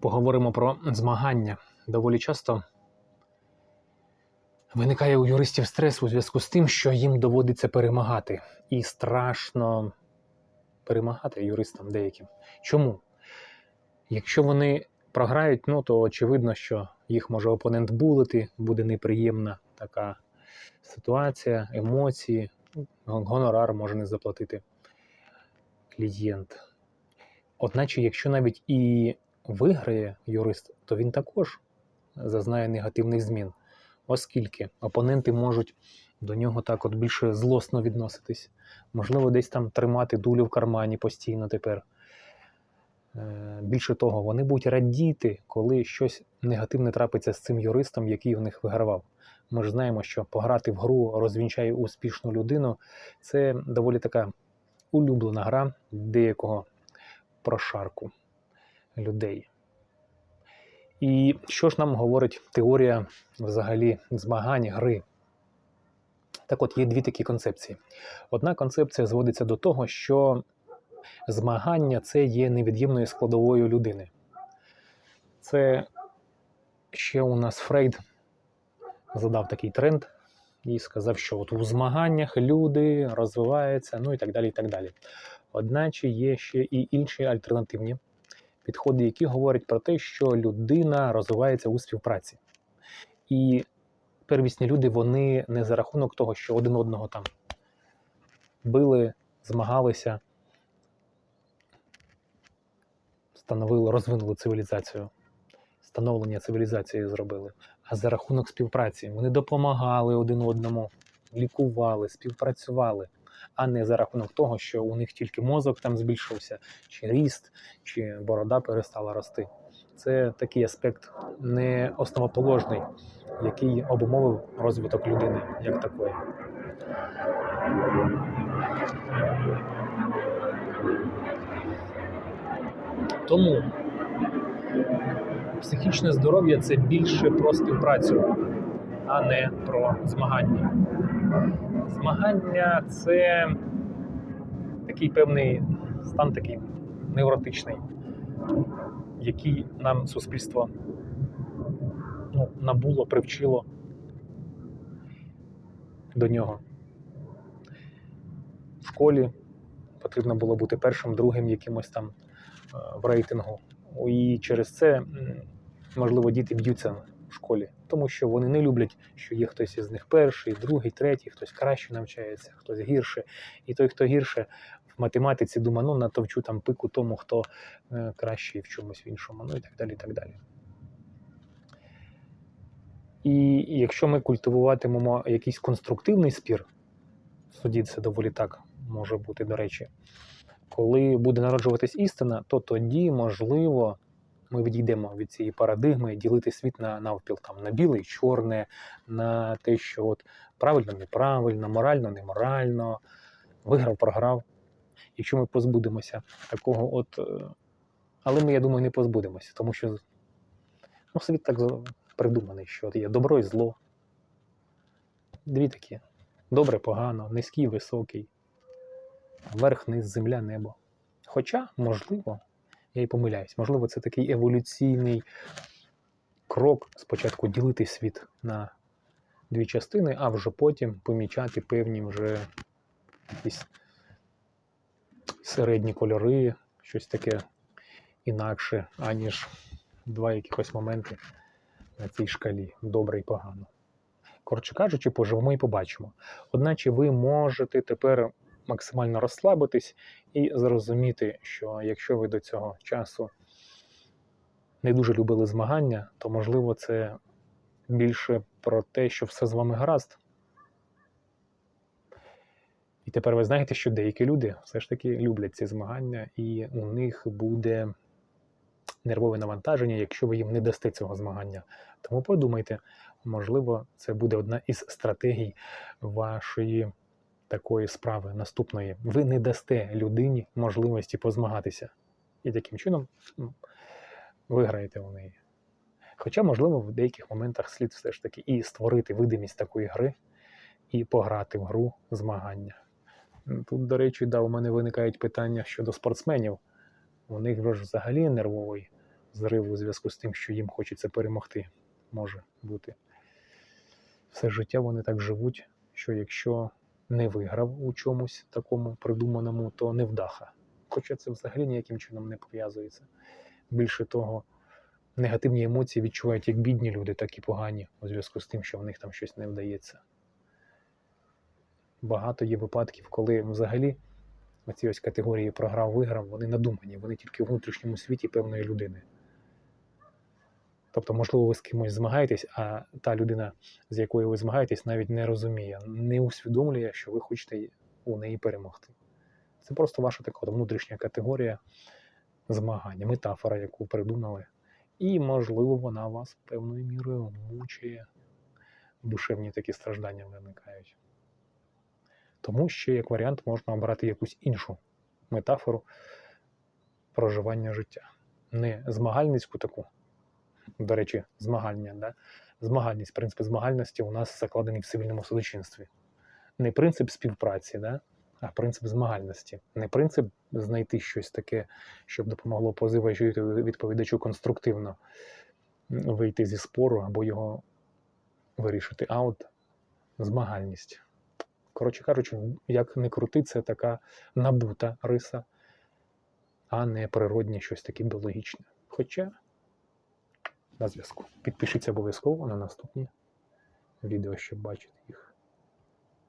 поговоримо про змагання. Доволі часто виникає у юристів стрес у зв'язку з тим, що їм доводиться перемагати. І страшно перемагати юристам деяким. Чому? Якщо вони програють, ну то очевидно, що їх може опонент булити, буде неприємна така ситуація, емоції, гонорар може не заплатити клієнт. Одначе, якщо навіть і виграє юрист, то він також зазнає негативних змін, оскільки опоненти можуть до нього так от більше злосно відноситись, можливо, десь там тримати дулю в кармані постійно тепер. Е, Більше того, вони будуть радіти, коли щось негативне трапиться з цим юристом, який в них вигравав. Ми ж знаємо, що пограти в гру розвінчає успішну людину це доволі така улюблена гра деякого прошарку людей. І що ж нам говорить теорія взагалі змагань гри? Так от є дві такі концепції. Одна концепція зводиться до того, що змагання це є невід'ємною складовою людини. Це ще у нас Фрейд задав такий тренд і сказав, що от у змаганнях люди розвиваються, ну і так далі. і так далі. Одначе є ще і інші альтернативні підходи, які говорять про те, що людина розвивається у співпраці. І первісні люди вони не за рахунок того, що один одного там били, змагалися, становили, розвинули цивілізацію, становлення цивілізації зробили, а за рахунок співпраці. Вони допомагали один одному, лікували, співпрацювали, а не за рахунок того, що у них тільки мозок там збільшився, чи ріст, чи борода перестала рости. Це такий аспект не основоположний, який обумовив розвиток людини як такої. Тому психічне здоров'я це більше про співпрацю, а не про змагання. Змагання це такий певний стан, такий невротичний, який нам суспільство ну, набуло, привчило до нього. В школі потрібно було бути першим, другим якимось там е, в рейтингу. І через це, можливо, діти б'ються в школі, тому що вони не люблять, що є хтось із них перший, другий, третій, хтось краще навчається, хтось гірше. І той, хто гірше в математиці, думає, ну натовчу там пику тому, хто е, кращий в чомусь в іншому, ну і так далі. І так далі. І якщо ми культивуватимемо якийсь конструктивний спір, в суді це доволі так може бути, до речі, коли буде народжуватись істина, то тоді, можливо, ми відійдемо від цієї парадигми ділити світ на навпіл, там, на біле і чорне, на те, що от правильно, неправильно, морально, неморально, виграв, програв. Якщо ми позбудемося такого, от. е, Але ми, я думаю, не позбудемося, тому що ну, світ так придуманий, що от є добро і зло. Дві такі. Добре, погано, низький, високий, верх, низ, земля, небо. Хоча, можливо, я і помиляюсь, можливо, це такий еволюційний крок спочатку ділити світ на дві частини, а вже потім помічати певні вже якісь середні кольори, щось таке інакше, аніж два якихось моменти на цій шкалі добре і погано. Коротше кажучи, поживемо і побачимо. Одначе ви можете тепер максимально розслабитись і зрозуміти, що якщо ви до цього часу не дуже любили змагання, то можливо це більше про те, що все з вами гаразд. І тепер ви знаєте, що деякі люди все ж таки люблять ці змагання, і у них буде нервове навантаження, якщо ви їм не дасте цього змагання. Тому подумайте, можливо, це буде одна із стратегій вашої такої справи наступної. Ви не дасте людині можливості позмагатися. І таким чином ну, виграєте у неї. Хоча, можливо, в деяких моментах слід все ж таки і створити видимість такої гри, і пограти в гру змагання. Тут, до речі, да, у мене виникають питання щодо спортсменів. У них ж взагалі нервовий зриву у зв'язку з тим, що їм хочеться перемогти. Може бути. Все життя вони так живуть, що якщо не виграв у чомусь такому придуманому, то не вдаха. Хоча це взагалі ніяким чином не пов'язується. Більше того, негативні емоції відчувають як бідні люди, так і погані у зв'язку з тим, що в них там щось не вдається. Багато є випадків, коли взагалі оці ось категорії програв-виграв, вони надумані, вони тільки в внутрішньому світі певної людини. Тобто, можливо, ви з кимось змагаєтесь, а та людина, з якою ви змагаєтесь, навіть не розуміє, не усвідомлює, що ви хочете у неї перемогти. Це просто ваша така от внутрішня категорія змагання, метафора, яку придумали. І, можливо, вона вас певною мірою мучає, душевні такі страждання виникають. Тому ще як варіант можна обрати якусь іншу метафору проживання життя. Не змагальницьку таку, до речі, змагання, да? змагальність, принцип змагальності у нас закладений в цивільному судочинстві. Не принцип співпраці, да? а принцип змагальності. Не принцип знайти щось таке, щоб допомогло позивачу відповідачу конструктивно вийти зі спору або його вирішити. А от змагальність. Коротше кажучи, як не крути, це така набута риса, а не природнє щось таке біологічне. Хоча на зв'язку. Підпишіться обов'язково на наступні відео, щоб бачити їх.